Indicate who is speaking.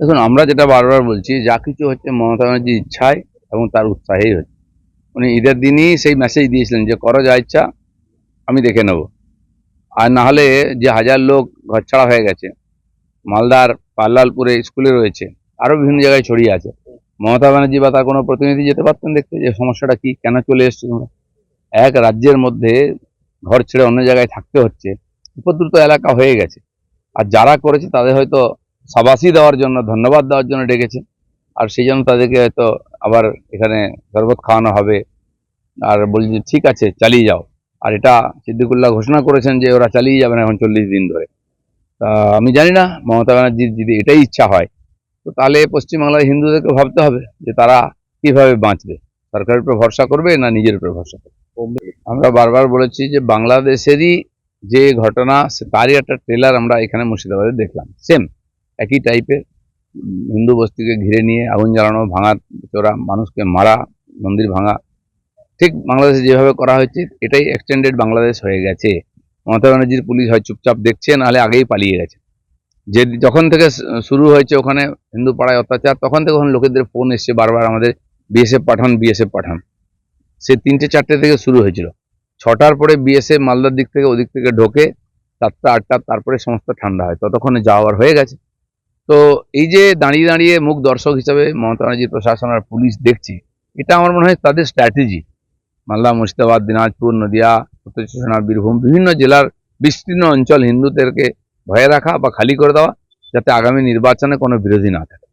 Speaker 1: দেখুন, আমরা যেটা বারবার বলছি, যা কিছু হচ্ছে মমতা ব্যানার্জির ইচ্ছায় এবং তার উৎসাহেই হচ্ছে। উনি ঈদের দিনই সেই মেসেজ দিয়েছিলেন যে, করো যা ইচ্ছা, আমি দেখে নেব। আর না হলে যে হাজার লোক ঘরছাড়া হয়ে গেছে, মালদার পাল্লালপুরে স্কুলে রয়েছে, আরও বিভিন্ন জায়গায় ছড়িয়ে আছে। মমতা ব্যানার্জি বা তার কোনো প্রতিনিধি যেতে পারতেন দেখতে যে, সমস্যাটা কি? কেন চলে এসছে তোমরা? এক রাজ্যের মধ্যে ঘর ছেড়ে অন্য জায়গায় থাকতে হচ্ছে উপদ্রুত এলাকা হয়ে গেছে। আর যারা করেছে, তাদের হয়তো সাবাসি দেওয়ার জন্য, ধন্যবাদ দেওয়ার জন্য ডেকেছে আর সেই জন্য তাদেরকে হয়তো আবার এখানে শরবত খাওয়ানো হবে। আর বলছি যে, ঠিক আছে, চালিয়ে যাও। আর এটা সিদ্দিকুল্লাহ ঘোষণা করেছেন যে, ওরা চালিয়ে যাবেন এখন চল্লিশ দিন ধরে। তা আমি জানি না, মমতা ব্যানার্জির যদি এটাই ইচ্ছা হয়, তো তাহলে পশ্চিমবাংলার হিন্দুদেরকে ভাবতে হবে যে, তারা কীভাবে বাঁচবে। সরকারের উপর ভরসা করবে না নিজের উপর ভরসা করবে? আমরা বারবার বলেছি যে, বাংলাদেশেরই যে ঘটনা, তারই একটা ট্রেলার আমরা এখানে মুর্শিদাবাদে দেখলাম। সেম একই টাইপের হিন্দু বস্তিকে ঘিরে নিয়ে আগুন জ্বালানো, ভাঙা চোরা, মানুষকে মারা, মন্দির ভাঙা। ঠিক বাংলাদেশে যেভাবে করা হয়েছে, এটাই এক্সটেন্ডেড বাংলাদেশ হয়ে গেছে। মমতা ব্যানার্জির পুলিশ হয় চুপচাপ দেখছে, নাহলে আগেই পালিয়ে গেছে। যে যখন থেকে শুরু হয়েছে ওখানে হিন্দু পাড়ায় অত্যাচার, তখন থেকে ওখানে লোকেদের ফোন এসছে বারবার আমাদের বিএসএফ পাঠান বিএসএফ পাঠান। সে তিনটে, চারটে থেকে শুরু হয়েছিল। ছটার পরে বিএসএফ মালদার দিক থেকে, ওদিক থেকে ঢোকে, সাতটা, আটটা, তারপরে সমস্ত ঠান্ডা হয়। ততক্ষণে যাওয়ার হয়ে গেছে। তো এই যে দাঁড়িয়ে দাঁড়িয়ে মুখ দর্শক হিসাবে মমতা ব্যানার্জির প্রশাসন আর পুলিশ দেখছে, এটা আমার মনে হয় তাদের স্ট্র্যাটেজি মালদা, মুর্শিদাবাদ, দিনাজপুর, নদিয়া, উত্তর চব্বিশ বীরভূম, বিভিন্ন জেলার বিস্তীর্ণ অঞ্চল হিন্দুদেরকে ভয়ে রাখা বা খালি করে দেওয়া যাতে আগামী নির্বাচনে কোনো বিরোধী না থাকে।